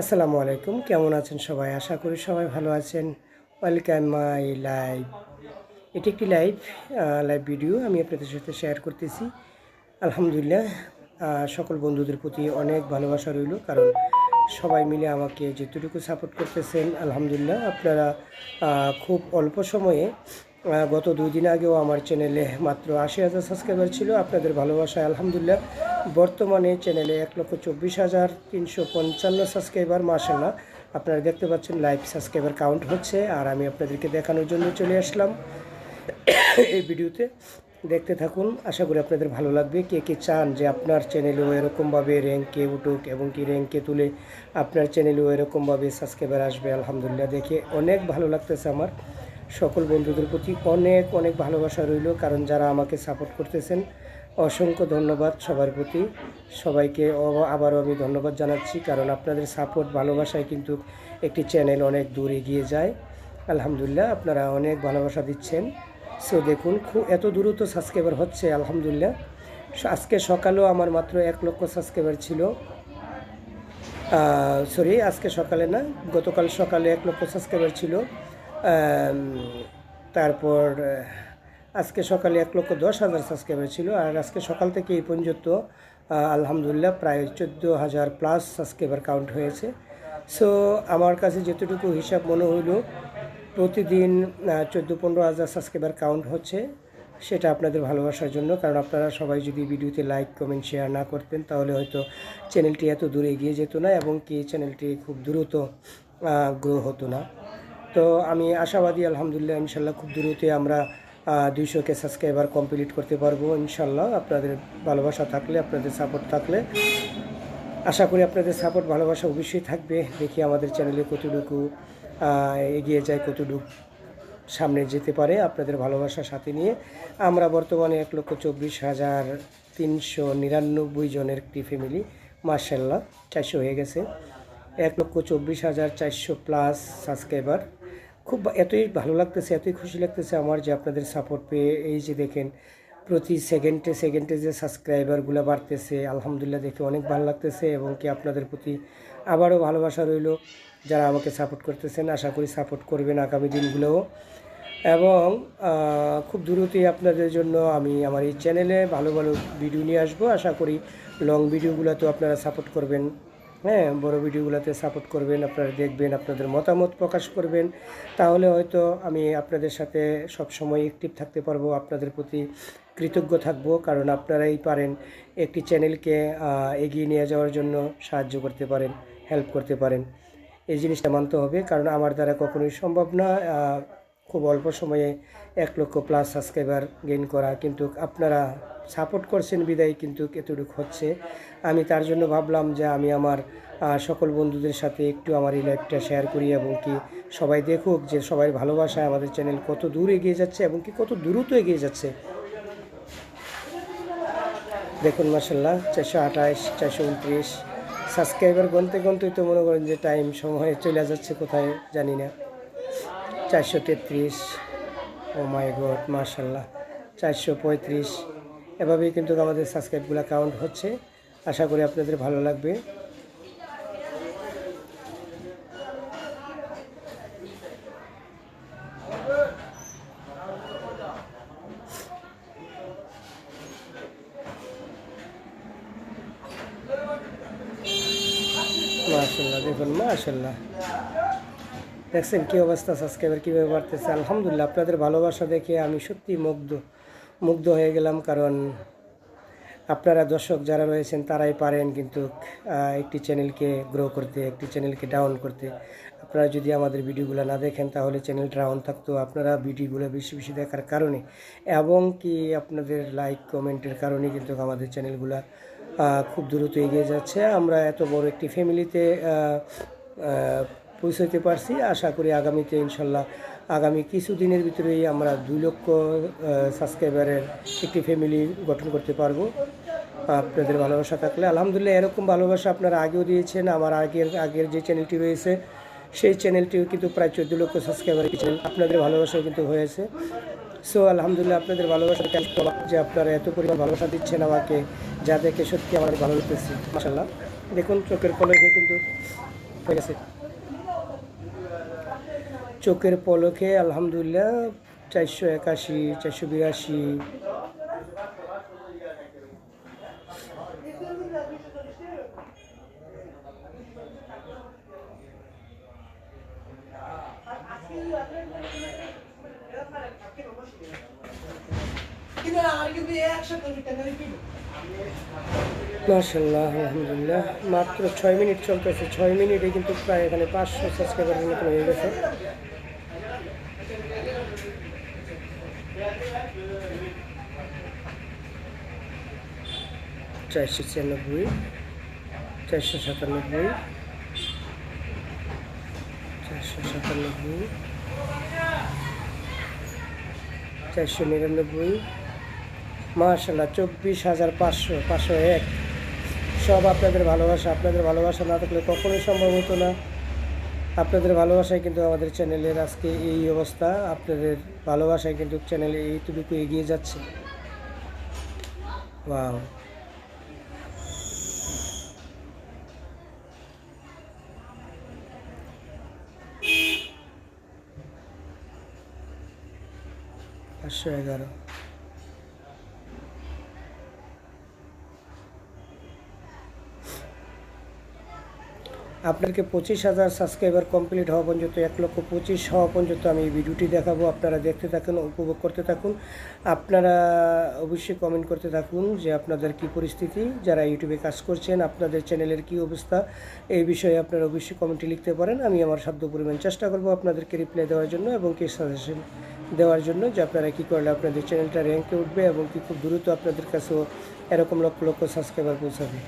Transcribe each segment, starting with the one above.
আসসালামু আলাইকুম। কেমন আছেন সবাই? আশা করি সবাই ভালো আছেন। ওয়েলকাম মাই লাইভ এটি একটি লাইভ লাইভ ভিডিও আমি আপনাদের সাথে শেয়ার করতেছি। আলহামদুলিল্লাহ সকল বন্ধুদের প্রতি অনেক ভালোবাসা রইল, কারণ সবাই মিলে আমাকে যেটুকু সাপোর্ট করতেছেন, আলহামদুলিল্লাহ। আপনারা খুব অল্প সময়ে গত দুই দিন আগেও আমার চ্যানেলে মাত্র আশি হাজার সাবস্ক্রাইবার ছিল। আপনাদের ভালোবাসায় আলহামদুলিল্লাহ। বর্তমানে চ্যানেলে এক লক্ষ চব্বিশ হাজার তিনশো পঞ্চান্ন সাবস্ক্রাইবার মাসাল্লাহ আপনারা দেখতে পাচ্ছেন লাইভ সাবস্ক্রাইবার কাউন্ট হচ্ছে আর আমি আপনাদেরকে দেখানোর জন্য চলে আসলাম। এই ভিডিওতে দেখতে থাকুন। আশা করি আপনাদের ভালো লাগবে। কে কে চান যে আপনার চ্যানেলেও এরকমভাবে র্যাঙ্কে উঠুক এবং কি র্যাঙ্কে তুলে আপনার চ্যানেলেও এরকমভাবে সাবস্ক্রাইবার আসবে, আলহামদুলিল্লাহ দেখে অনেক ভালো লাগতেছে আমার। সকল বন্ধুদের প্রতি অনেক অনেক ভালোবাসা রইল, কারণ যারা আমাকে সাপোর্ট করতেছেন, অসংখ্য ধন্যবাদ সবার প্রতি। সবাইকে আবারও আমি ধন্যবাদ জানাচ্ছি, কারণ আপনাদের সাপোর্ট ভালোবাসায় কিন্তু একটি চ্যানেল অনেক দূর এগিয়ে যায়। আলহামদুলিল্লাহ, আপনারা অনেক ভালোবাসা দিচ্ছেন। সো দেখুন খুব এত দ্রুত সাবস্ক্রাইবার হচ্ছে, আলহামদুলিল্লাহ। আজকে সকালেও আমার মাত্র এক লক্ষ সাবস্ক্রাইবার ছিল। সরি আজকে সকালে না, গতকাল সকালে এক লক্ষ সাবস্ক্রাইবার ছিল। তারপর আজকে সকালে এক লক্ষ দশ হাজার সাবস্ক্রাইবার ছিল, আর আজকে সকাল থেকে এই পর্যন্ত আলহামদুলিল্লাহ প্রায় চোদ্দ হাজার প্লাস সাবস্ক্রাইবার কাউন্ট হয়েছে। সো আমার কাছে যতটুকু হিসাব মনে হইল, প্রতিদিন চোদ্দ পনেরো হাজার সাবস্ক্রাইবার কাউন্ট হচ্ছে, সেটা আপনাদের ভালোবাসার জন্য। কারণ আপনারা সবাই যদি ভিডিওতে লাইক কমেন্ট শেয়ার না করতেন, তাহলে হয়তো চ্যানেলটি এত দূরে এগিয়ে যেত না এবং কি চ্যানেলটি খুব দ্রুত গ্রো হতো না। তো আমি আশাবাদী, আলহামদুলিল্লাহ, ইনশাল্লাহ খুব দ্রুতই আমরা দুইশোকে সাবস্ক্রাইবার কমপ্লিট করতে পারব, ইনশাল্লাহ। আপনাদের ভালোবাসা থাকলে, আপনাদের সাপোর্ট থাকলে। আশা করি আপনাদের সাপোর্ট ভালোবাসা অবশ্যই থাকবে। দেখি আমাদের চ্যানেলে কতটুকু এগিয়ে যায়, কতটুকু সামনে যেতে পারে আপনাদের ভালোবাসার সাথে নিয়ে। আমরা বর্তমানে এক লক্ষ চব্বিশ হাজার তিনশো নিরানব্বই জনের একটি ফ্যামিলি মার্শাল্লাহ চারশো হয়ে গেছে। এক লক্ষ চব্বিশ হাজার চারশো প্লাস সাবস্ক্রাইবার খুব এতই ভালো লাগতেছে, এতই খুশি লাগতেছে আমার যে আপনাদের সাপোর্ট পেয়ে। এই যে দেখেন, প্রতি সেকেন্ডে সেকেন্ডে যে সাবস্ক্রাইবারগুলো বাড়তেছে, আলহামদুলিল্লাহ দেখে অনেক ভালো লাগতেছে এবং কি আপনাদের প্রতি আবারও ভালোবাসা রইল যারা আমাকে সাপোর্ট করতেছেন। আশা করি সাপোর্ট করবেন আগামী দিনগুলোও। এবং খুব দ্রুতই আপনাদের জন্য আমি আমার এই চ্যানেলে ভালো ভালো ভিডিও নিয়ে আসব। আশা করি লং ভিডিওগুলোতেও আপনারা সাপোর্ট করবেন। হ্যাঁ বড় ভিডিওগুলোতে সাপোর্ট করবেন, আপনারা দেখবেন, আপনাদের মতামত প্রকাশ করবেন। তাহলে হয়তো আমি আপনাদের সাথে সব সময় অ্যাক্টিভ থাকতে পারব, আপনাদের প্রতি কৃতজ্ঞ থাকব, কারণ আপনারাই পারেন একটি চ্যানেলকে এগিয়ে নিয়ে যাওয়ার জন্য সাহায্য করতে পারেন হেল্প করতে পারেন। এই জিনিসটা মানতে হবে, কারণ আমার দ্বারা কখনোই সম্ভব না খুব অল্প সময়ে এক লক্ষ প্লাস সাবস্ক্রাইবার গেইন করা। কিন্তু আপনারা সাপোর্ট করছেন বিদায়, কিন্তু এতটুকু হচ্ছে। আমি তার জন্য ভাবলাম যে আমি আমার সকল বন্ধুদের সাথে একটু আমার এই লাইভটা শেয়ার করি এবং কি সবাই দেখুক যে সবাই ভালোবাসায় আমাদের চ্যানেল কত দূর এগিয়ে যাচ্ছে এবং কি কত দ্রুত এগিয়ে যাচ্ছে। দেখুন মাসাল্লাহ চারশো আঠাশ, চারশো উনত্রিশ সাবস্ক্রাইবার গনতে গনতেই তো মনে করেন যে টাইম সময় চলে যাচ্ছে কোথায় জানি না। চারশো তেত্রিশ। ও মাই গড মার্শাল্লাহ চারশো পঁয়ত্রিশ। এভাবেই কিন্তু আমাদের সাবস্ক্রাইবগুলো কাউন্ট হচ্ছে। আশা করি আপনাদের ভালো লাগবে। মাশাল্লাহ দেখুন মাশাল্লাহ দেখছেন কী অবস্থা সাবস্ক্রাইবার কীভাবে বাড়তেছে? আলহামদুলিল্লাহ, আপনাদের ভালোবাসা দেখে আমি সত্যি মুগ্ধ মুগ্ধ হয়ে গেলাম। কারণ আপনারা দর্শক যারা রয়েছেন, তারাই পারেন কিন্তু একটি চ্যানেলকে গ্রো করতে, একটি চ্যানেলকে ডাউন করতে। আপনারা যদি আমাদের ভিডিওগুলো না দেখেন, তাহলে চ্যানেল ডাউন থাকতো। আপনারা ভিডিওগুলো বেশি বেশি দেখার কারণে এবং কি আপনাদের লাইক কমেন্টের কারণে কিন্তু আমাদের চ্যানেলগুলো খুব দ্রুত এগিয়ে যাচ্ছে। আমরা এত বড় একটি ফ্যামিলিতে পৌঁছাতে পারছি। আশা করি আগামীতে ইনশাল্লাহ আগামী কিছু দিনের ভিতরেই আমরা দুই লক্ষ সাবস্ক্রাইবারের একটি ফ্যামিলি গঠন করতে পারব। আপনাদের ভালোবাসা থাকলে আলহামদুলিল্লাহ এরকম ভালোবাসা আপনারা আগেও দিয়েছেন। আমার আগের আগের যে চ্যানেলটি রয়েছে, সেই চ্যানেলটিও কিন্তু প্রায় চোদ্দ লক্ষ সাবস্ক্রাইবার চ্যানেল আপনাদের ভালোবাসাও কিন্তু হয়েছে। সো আলহামদুলিল্লাহ আপনাদের ভালোবাসা যে আপনারা এত পরিমাণ ভালোবাসা দিচ্ছেন আমাকে, যা দেখে সত্যি আমার ভালো লাগতেছে মাসাল্লাহ দেখুন, চোখের কলকে কিন্তু হয়ে গেছে। চোখের পলকে, আলহামদুলিল্লাহ, চারশো একাশি, চারশো বিরাশি। মার্শাল্লাহ আলহামদুলিল্লাহ। মাত্র ছয় মিনিট চলতেছে। ছয় মিনিটে কিন্তু প্রায় এখানে পাঁচশো সাবস্ক্রাইবারের মতো হয়ে গেছে। চারশো ছিয়ানব্বই, চারশো সাতানব্বই চারশো সাতানব্বই, চারশো নিরানব্বই মার্শাল্লাহ চব্বিশ হাজার পাঁচশো পাঁচশো এক। সব আপনাদের ভালোবাসা আপনাদের ভালোবাসা না থাকলে কখনোই সম্ভব হতো না। আপনাদের ভালোবাসায় কিন্তু আমাদের চ্যানেলের আজকে এই অবস্থা। আপনাদের ভালোবাসায় কিন্তু চ্যানেলে এইটুকু এগিয়ে যাচ্ছে। ওয়াও। পাঁচশো আপনাকে পঁচিশ হাজার সাবস্ক্রাইবার কমপ্লিট হওয়া পর্যন্ত, এক লক্ষ পঁচিশ হওয়া পর্যন্ত আমি এই ভিডিওটি দেখাবো। আপনারা দেখতে থাকুন, উপভোগ করতে থাকুন। আপনারা অবশ্যই কমেন্ট করতে থাকুন যে আপনাদের কি পরিস্থিতি, যারা ইউটিউবে কাজ করছেন, আপনাদের চ্যানেলের কি অবস্থা, এই বিষয়ে আপনারা অবশ্যই কমেন্টে লিখতে পারেন। আমি আমার সাধ্য পরিমাণ চেষ্টা করব আপনাদেরকে রিপ্লাই দেওয়ার জন্য এবং কি সাজেশন দেওয়ার জন্য যে আপনারা কী করলে আপনাদের চ্যানেলটা র্যাঙ্কে উঠবে এবং কি খুব দ্রুত আপনাদের কাছেও এরকম লক্ষ লক্ষ সাবস্ক্রাইবার পৌঁছাবে।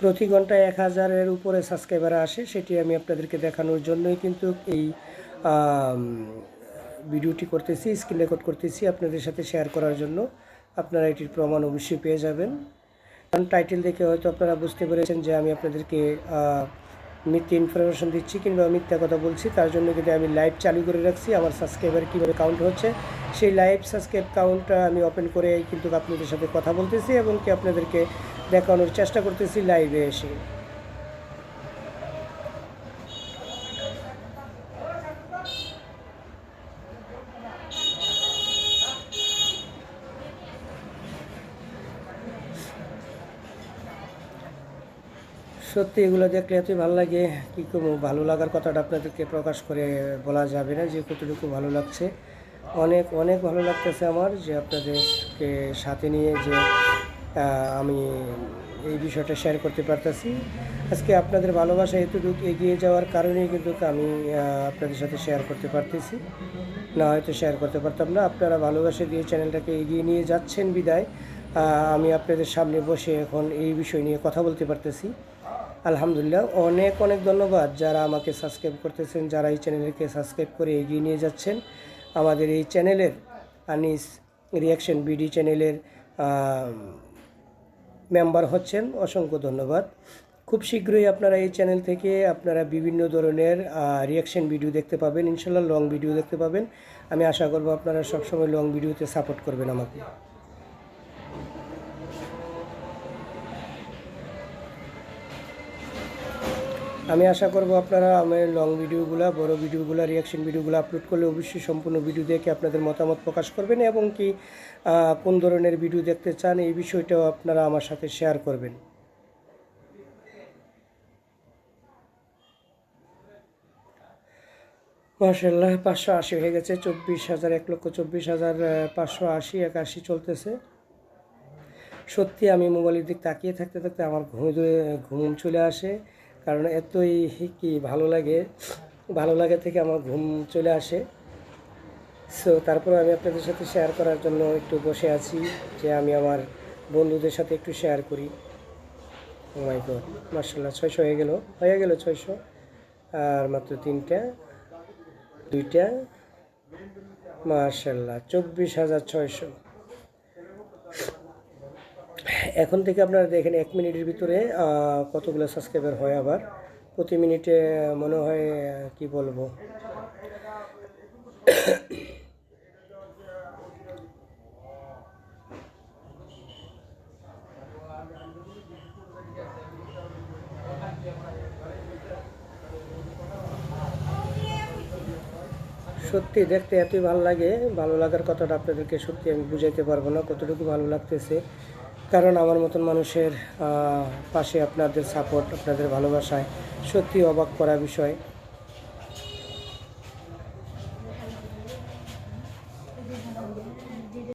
প্রতি ঘন্টায় এক হাজারের উপরে সাবস্ক্রাইবার আসে, সেটি আমি আপনাদেরকে দেখানোর জন্যই কিন্তু এই ভিডিওটি করতেছি স্ক্রিন রেকর্ড করতেছি আপনাদের সাথে শেয়ার করার জন্য। আপনারা এটির প্রমাণ অবশ্যই পেয়ে যাবেন। কারণ টাইটেল দেখে হয়তো আপনারা বুঝতে পেরেছেন যে আমি আপনাদেরকে মিথ্যে ইনফরমেশন দিচ্ছি কিংবা মিথ্যা কথা বলছি, তার জন্য কিন্তু আমি লাইভ চালু করে রাখছি। আমার সাবস্ক্রাইবার কীভাবে কাউন্ট হচ্ছে, সেই লাইভ সাবস্ক্রাইব কাউন্টটা আমি ওপেন করে কিন্তু আপনাদের সাথে কথা বলতেছি এবং কি আপনাদেরকে দেখানোর চেষ্টা করতেছি লাইভে এসে। সত্যি এগুলো দেখলে এতই ভালো লাগে, কী করব, ভালো লাগার কথাটা আপনাদেরকে প্রকাশ করে বলা যাবে না যে কতটুকু ভালো লাগছে। অনেক অনেক ভালো লাগতেছে আমার যে আপনাদেরকে সাথে নিয়ে যে আমি এই বিষয়টা শেয়ার করতে পারতেছি। আজকে আপনাদের ভালোবাসা এতটুকু এগিয়ে যাওয়ার কারণেই কিন্তু আমি আপনাদের সাথে শেয়ার করতে পারতেছি। না হয়তো শেয়ার করতে পারতাম না, আপনারা ভালোবাসা দিয়ে চ্যানেলটাকে এগিয়ে নিয়ে যাচ্ছেন বিদায়। আমি আপনাদের সামনে বসে এখন এই বিষয় নিয়ে কথা বলতে পারতেছি। আলহামদুলিল্লাহ, অনেক অনেক ধন্যবাদ যারা আমাকে সাবস্ক্রাইব করতেছেন, যারা এই চ্যানেলকে সাবস্ক্রাইব করে এগিয়ে নিয়ে যাচ্ছেন। আমাদের এই চ্যানেলের আনিস রিয়াকশন বিডি চ্যানেলের মেম্বার হচ্ছেন, অসংখ্য ধন্যবাদ। খুব শীঘ্রই আপনারা এই চ্যানেল থেকে আপনারা বিভিন্ন ধরনের রিয়াকশন ভিডিও দেখতে পাবেন, ইনশাল্লাহ লং ভিডিও দেখতে পাবেন। আমি আশা করব আপনারা সবসময় লং ভিডিওতে সাপোর্ট করবেন আমাকে। আমি আশা করব আপনারা আমার লং ভিডিওগুলো বড় ভিডিওগুলো রিয়াকশন ভিডিওগুলো আপলোড করলে অবশ্যই সম্পূর্ণ ভিডিও দেখে আপনাদের মতামত প্রকাশ করবেন এবং কি কোন ধরনের ভিডিও দেখতে চান এই বিষয়টাও আপনারা আমার সাথে শেয়ার করবেন। মার্শাল্লাহ পাঁচশো আশি হয়ে গেছে, চব্বিশ হাজার, এক লক্ষ চব্বিশ হাজার পাঁচশো আশি, একাশি চলতেছে। সত্যি আমি মোবাইলের দিক তাকিয়ে থাকতে থাকতে আমার ঘুম ঘুম চলে আসে। কারণ এতই কি ভালো লাগে ভালো লাগে থেকে আমার ঘুম চলে আসে। সো তারপরে আমি আপনাদের সাথে শেয়ার করার জন্য একটু বসে আছি যে আমি আমার বন্ধুদের সাথে একটু শেয়ার করি। মাই গড মার্শাল্লাহ ছয়শো হয়ে গেল হয়ে গেল ছয়শো। আর মাত্র তিনটা, দুইটা মার্শাল্লাহ চব্বিশ হাজার ছয়শো। এখন থেকে আপনারা দেখেন এক মিনিটের ভিতরে কতগুলো সাবস্ক্রাইবার হয় আবার। প্রতি মিনিটে মনে হয় কি বলব? সত্যি দেখতে এতই ভালো লাগে, ভালো লাগার কথাটা আপনাদেরকে সত্যি আমি বুঝাইতে পারব না কতটুকু ভালো লাগতেছে। কারণ আমার মতন মানুষের পাশে আপনাদের সাপোর্ট আপনাদের ভালোবাসায় সত্যি অবাক করা বিষয়।